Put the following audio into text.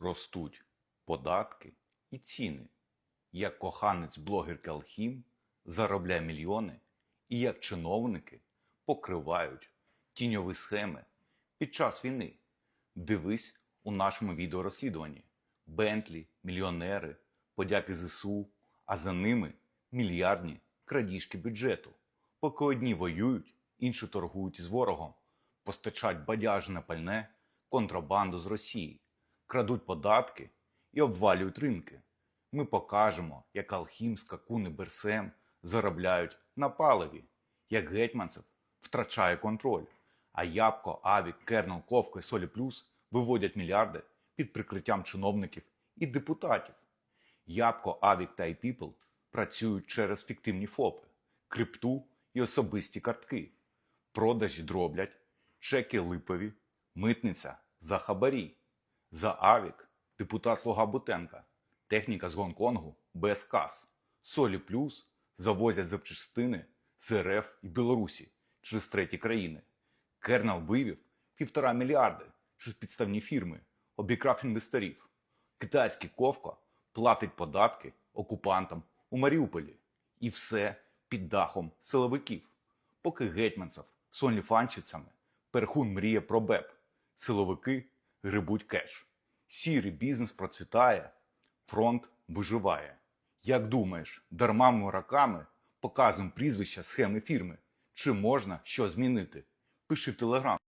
ростуть податки і ціни. Як коханець блогерки Алхім заробляє мільйони, і як чиновники покривають тіньові схеми під час війни. Дивись у нашому відеорозслідуванні. Бентлі, мільйонери, подяки ЗСУ, а за ними мільярдні крадіжки бюджету. Поки одні воюють, інші торгують із ворогом, постачають бадяжне пальне, контрабанду з Росії, крадуть податки і обвалюють ринки. Ми покажемо, як Алхім, Скакун і Берсем заробляють на паливі, як Гетьманцев втрачає контроль, а Ябко, Авік, Кернел, Ковко і Солі Плюс виводять мільярди під прикриттям чиновників і депутатів. Ябко, Авік та iPeople працюють через фіктивні ФОПи, крипту і особисті картки. Продажі дроблять, чеки липові, митниця за хабарі. За Авік депутат Слуга Бутенка, техніка з Гонконгу без кас. Солі плюс завозять запчастини з РФ і Білорусі через треті країни. Кернел вивів півтора мільярди через підставні фірми, обікрав інвесторів. Китайський ковко платить податки окупантам у Маріуполі. І все під дахом силовиків. Поки гетьманцев з онліфанщицями перхун мріє про БЕП. Силовики грибуть кеш. Сірий бізнес процвітає, фронт виживає. Як думаєш, дарма ми роками показуємо прізвища схеми фірми? Чи можна що змінити? Пиши в телеграм.